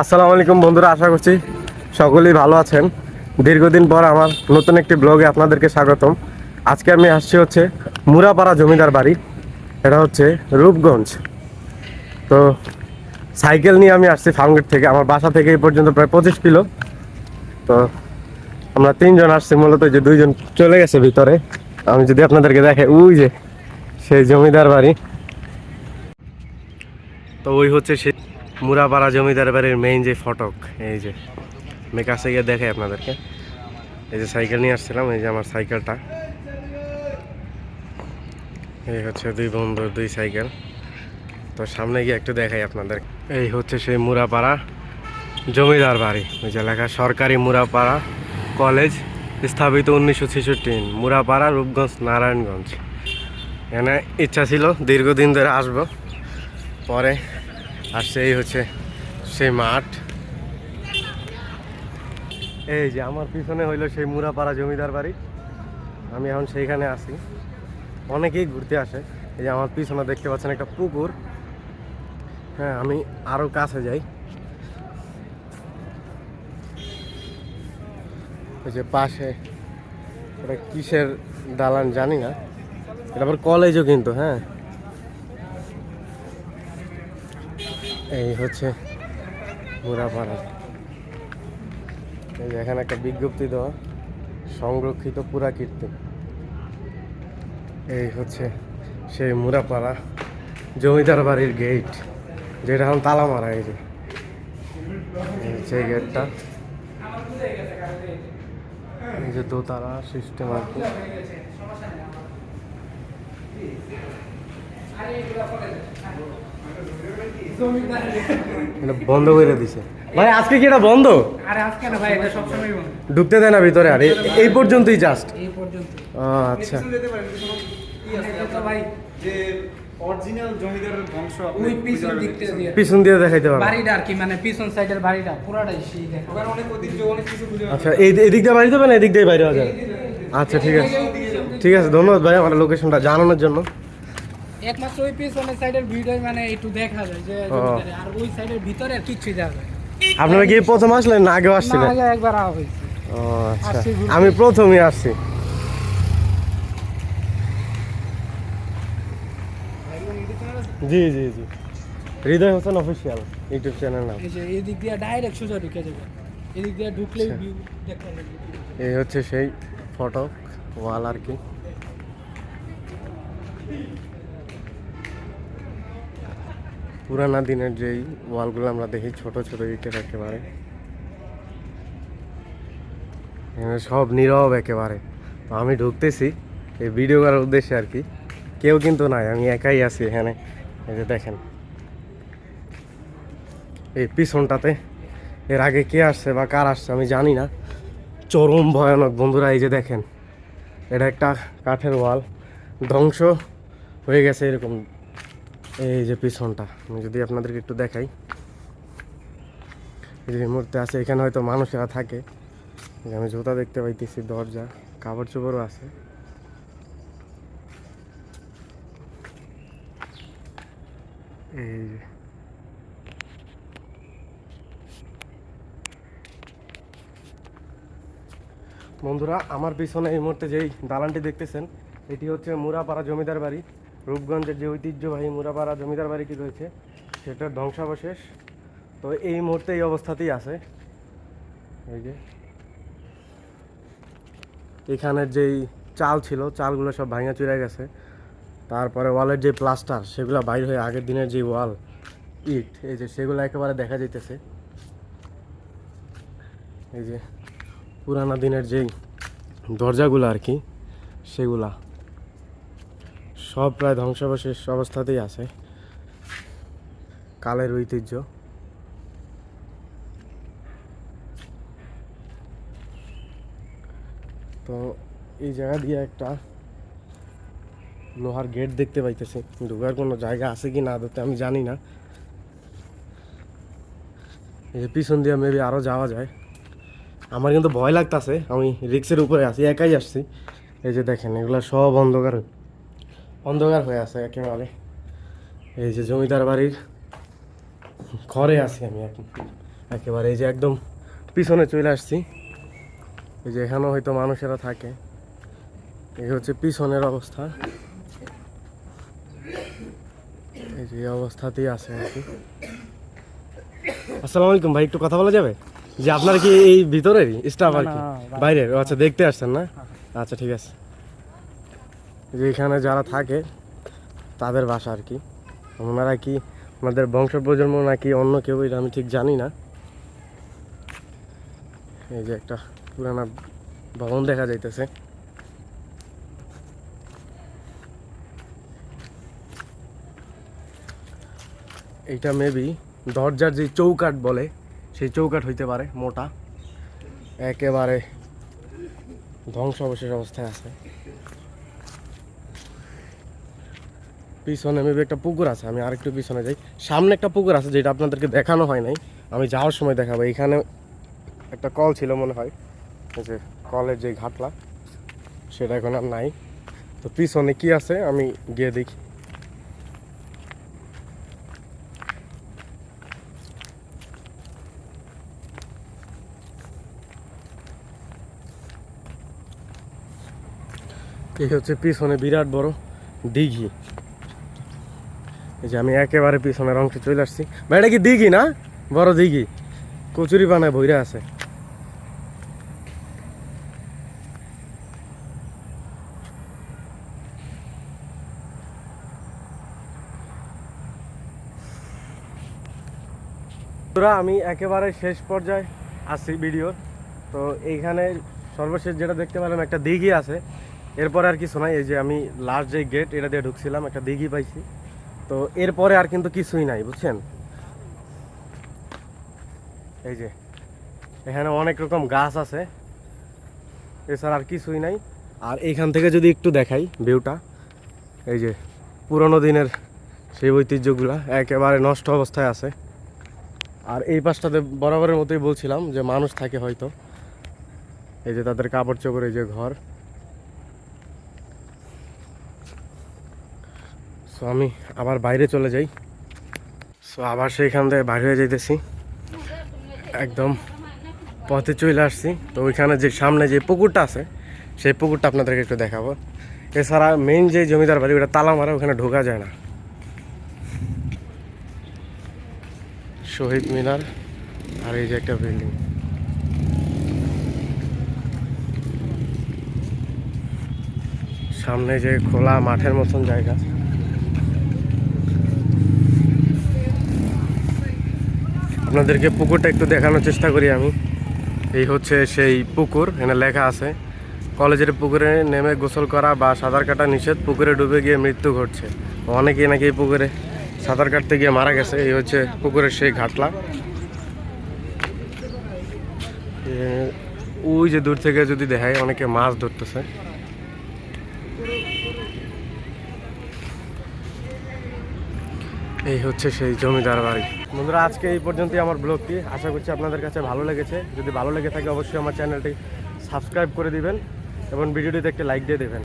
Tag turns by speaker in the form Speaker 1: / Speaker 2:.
Speaker 1: আসসালামু আলাইকুম বন্ধুরা, আশা করছি সকলেই ভালো আছেন। দীর্ঘদিন পর আমার নতুন একটি ব্লগে আপনাদেরকে স্বাগতম। আজকে আমি আসছি হচ্ছে মুরাপাড়া জমিদার বাড়ি, এটা হচ্ছে রূপগঞ্জ। তো সাইকেল নিয়ে আমি আসছি ফার্মগেট থেকে, আমার বাসা থেকে এই পর্যন্ত প্রায় পঁচিশ কিলো। তো আমরা তিনজন আসছি, মূলত যে দুইজন চলে গেছে ভিতরে। আমি যদি আপনাদেরকে দেখে ওই যে সেই জমিদার বাড়ি। তো ওই হচ্ছে সেই মুরাপাড়া জমিদার বাড়ির মেইন যে ফটক, এই যে। আমি কাছে গিয়ে দেখাই আপনাদেরকে। এই যে সাইকেল নিয়ে আসছিলাম, এই যে আমার সাইকেলটা। এই হচ্ছে দুই বন্ধুর দুই সাইকেল। তো সামনে গিয়ে একটু দেখাই আপনাদের। এই হচ্ছে সেই মুরাপাড়া জমিদার বাড়ি। ওই যে লেখা, সরকারি মুরাপাড়া কলেজ, স্থাপিত উনিশশো ছেষট্টি। মুরাপাড়া, রূপগঞ্জ, নারায়ণগঞ্জ। এখানে ইচ্ছা ছিল দীর্ঘদিন ধরে আসব। পরে আর সেই হচ্ছে সেই মাঠ। এই যে আমার পিছনে হইল সেই মুরাপাড়া জমিদার বাড়ি। আমি এখন সেইখানে আছি। অনেকেই ঘুরতে আসে। এই যে আমার পিছনে দেখতে পাচ্ছেন একটা পুকুর। হ্যাঁ আমি আরও কাছে যাই। ওই যে পাশে ওটা কিসের দালান জানি না। এটা আবার কলেজও কিন্তু হ্যাঁ। এই হচ্ছে মুরাপাড়া এই যে এখানে একটা বিজ্ঞপ্তি দেওয়া, সংরক্ষিত পুরাকীর্তি এই হচ্ছে সেই মুরাপাড়া জমিদার বাড়ির গেট যেটা এখন তালা মারা এই যে এই গেটটা এই যে দোতলা সিস্টেম আর কি। এটা বন্ধ করে দিছে। ভাই আজকে কি এটা বন্ধ?
Speaker 2: আরে আজকে না ভাই এটা সবসময় বন্ধ।
Speaker 1: ঢুকতে দেয় না ভিতরে আর এই- পর্যন্তই জাস্ট
Speaker 2: এই পর্যন্ত
Speaker 1: আচ্ছা।
Speaker 2: ভাই
Speaker 3: যে অরিজিনাল জমিদারের আপনি
Speaker 2: ওই পিছন দিকতে দিয়ে।
Speaker 1: পিছন দিয়ে দেখাইতে পারব।
Speaker 2: বাড়িটা আর কি মানে পিছন সাইডের বাড়িটা পুরাটাই সেই দেখা।
Speaker 3: ওখানে অনেক ঐতিহ্য অনেক কিছু খুঁজে
Speaker 1: আচ্ছা এই এদিক দিয়ে বাড়ি দেবেন এদিক দিয়ে বাইরে যাবে আচ্ছা ঠিক আছে। ঠিক আছে ধন্যবাদ ভাই আমার লোকেশনটা জানানোর জন্য।
Speaker 2: একমাত্র ওই পিছনের সাইডের ভিউটাই মানে একটু দেখা যায় যে আর ওই সাইডের ভিতরে কিচ্ছুই দেখা যায় না।
Speaker 1: আপনারা কি প্রথম আসলেন না আগেও আসছিলেন?
Speaker 2: আগে একবার আওয়া হয়েছে।
Speaker 1: ও আচ্ছা। আমি প্রথমই আসছি। জি জি জি। Hridoy Hossain official YouTube channel নাম।
Speaker 2: এই এদিক দিয়ে ডাইরেক্ট সোজা ঢুকে যাবে। এদিক দিয়ে ঢুকলেই
Speaker 1: আচ্ছা।
Speaker 2: ভিউ দেখতে
Speaker 1: এই হচ্ছে সেই ফটক ওয়াল আর কি। পুরানা দিনের যেই ওয়ালগুলো আমরা দেখি, ছোট ছোট ইটের একেবারে। এখানে সব নীরব একেবারে। তো আমি ঢুকতেছি, এই ভিডিও করার উদ্দেশ্যে আর কি। কেউ কিন্তু নাই, আমি একাই আছি এখানে। এই যে দেখেন। এই পিছনটাতে, এর আগে কে আসছে বা কার আসছে আমি জানি না। চরম ভয়ানক বন্ধুরা, এই যে দেখেন। এটা একটা কাঠের ওয়াল। ধ্বংস হয়ে গেছে এরকম। এই যে পিছনটা, আমি যদি আপনাদেরকে একটু দেখাই। এই মুহূর্তে আছে, এখানে হয়তো মানুষেরা থাকে। আমি জুতা দেখতে পাইতেছি, দরজা, কাপড় চোপড়ও আছে। এই বন্ধুরা, আমার পিছনে এই মুহূর্তে যেই দালানটি দেখতেছেন, এটি হচ্ছে মুরাপাড়া জমিদার বাড়ি। রূপগঞ্জের যে ঐতিহ্যবাহী মুরাপাড়া জমিদার বাড়িটি রয়েছে, সেটার ধ্বংসাবশেষ। তো এই মুহূর্তে এই অবস্থাতেই আছে। এই যে। এখানের যেই চাল ছিল, চালগুলো সব ভাঙা চুরে গেছে। তারপরে ওয়ালের যে প্লাস্টার, সেগুলো বাইর হয়ে আগের দিনের যে ওয়াল, ইট, এই যে সেগুলো একেবারে দেখা যাইতেছে। এই যে পুরানা দিনের যেই দরজাগুলো আর কি, সেগুলা। সব প্রায় ধ্বংসাবশেষ অবস্থাতেই আছে। কালের ঐতিহ্য। তো এই জায়গা দিয়ে একটা লোহার গেট দেখতে পাইতেছি। ঢোকার কোনো জায়গা আছে কি না আদতে আমি জানি না। এই পিছন দিয়ে মেবি আরও যাওয়া যায়। আমার কিন্তু ভয় লাগতাছে, আমি রিক্সের উপরে আছি, একাই আসছি। এই যে দেখেন, এগুলো সব অন্ধকার। অন্ধকার হয়ে আছে একেবারে। এই যে জমিদার বাড়ির ঘরে আছি আমি এখন। একেবারে এই যে একদম পিছনে চলে আসছি। এই যে এখানেও হয়তো মানুষেরা থাকে। এই হচ্ছে পিছনের অবস্থা। এই যে অবস্থাতেই আছে আর কি। আসসালামু আলাইকুম ভাই একটু কথা বলা যাবে? যে আপনার কি এই ভিতরেরই স্টাফ আর কি? বাইরের? আচ্ছা দেখতে আসছেন না? আচ্ছা ঠিক আছে। যে এখানে যারা থাকে, তাদের বাসা আর কি। ওনারা কি আমাদের বংশ প্রজন্ম নাকি অন্য কেউ, এটা আমি ঠিক জানি না। এই যে একটা পুরানা ভবন দেখা যাইতেছে। এইটা মেবি দরজার যে চৌকাট বলে, সেই চৌকাট হইতে পারে, মোটা। একেবারে ধ্বংস অবশেষ অবস্থায় আছে। পিছনে মেবি একটা পুকুর আছে, আমি আরেকটু পিছনে যাই। সামনে একটা পুকুর আছে যেটা আপনাদেরকে দেখানো হয় নাই, আমি যাওয়ার সময় দেখাবো। এখানে একটা কল ছিল মনে হয় যে কলের যে ঘাটলা, সেটা এখন আর নাই। তো পিছনে কি আছে, আমি গিয়ে দেখি। এই হচ্ছে পিছনে বিরাট বড় দিঘি এই যে আমি একেবারে পিছনের অংশে চলে আসছি। ভাই এটা কি দিঘি না? বড় দিঘি। কচুরি বানায় ভইরা আছে। বন্ধুরা, আমি একেবারে শেষ পর্যায়ে আছি ভিডিওর তো এইখানে সর্বশেষ যেটা দেখতে পেলাম একটা দিঘি আছে। এরপর আর কিছু নাই। এই যে আমি লাস্ট যে গেট এটা দিয়ে ঢুকছিলাম একটা দিঘি পাইছি। তো এরপরে আর কিন্তু কিছুই নাই, বুঝছেন? এই যে, এখানে অনেক রকম গাছ আছে, এছাড়া আর কিছুই নাই। আর এইখান থেকে যদি একটু দেখাই ভিউটা, এই যে পুরনো দিনের সেই ঐতিহ্যগুলা একেবারে নষ্ট অবস্থায় আছে। আর এই পাশটাতে বরাবরের মতোই বলছিলাম যে মানুষ থাকে হয়তো, এই যে তাদের কাপড় চোপড়, এই যে ঘর সো আমি আবার বাইরে চলে যাই। সো আবার সেইখান থেকে বাইরে হয়ে যাইতেছি। একদম পথে চলে আসছি। তো ওইখানে যে সামনে যে পুকুরটা আছে, সেই পুকুরটা আপনাদেরকে একটু দেখাবো। এছাড়া মেইন যে জমিদার বাড়ি, ওটা তালা মারা ওখানে ঢোকা যায় না। শহীদ মিনার আর এই যে একটা বিল্ডিং সামনে যে খোলা মাঠের মতন জায়গা। আপনাদেরকে পুকুরটা একটু দেখানোর চেষ্টা করি আমি। এই হচ্ছে সেই পুকুর, এখানে লেখা আছে, কলেজের পুকুরে নেমে গোসল করা বা সাঁতার কাটা নিষেধ, পুকুরে ডুবে গিয়ে মৃত্যু ঘটছে। অনেকেই নাকি এই পুকুরে সাঁতার কাটতে গিয়ে মারা গেছে। এই হচ্ছে পুকুরের সেই ঘাটলা। ওই যে দূর থেকে যদি দেখায়, অনেকে মাছ ধরতেছে। এই হচ্ছে সেই জমিদার বাড়ি। বন্ধুরা, আজকে এই পর্যন্তই আমার ব্লগটি। আশা করছি আপনাদের কাছে ভালো লেগেছে। যদি ভালো লেগে থাকে, অবশ্যই আমার চ্যানেলটি সাবস্ক্রাইব করে দিবেন এবং ভিডিওটিতে একটি লাইক দিয়ে দেবেন।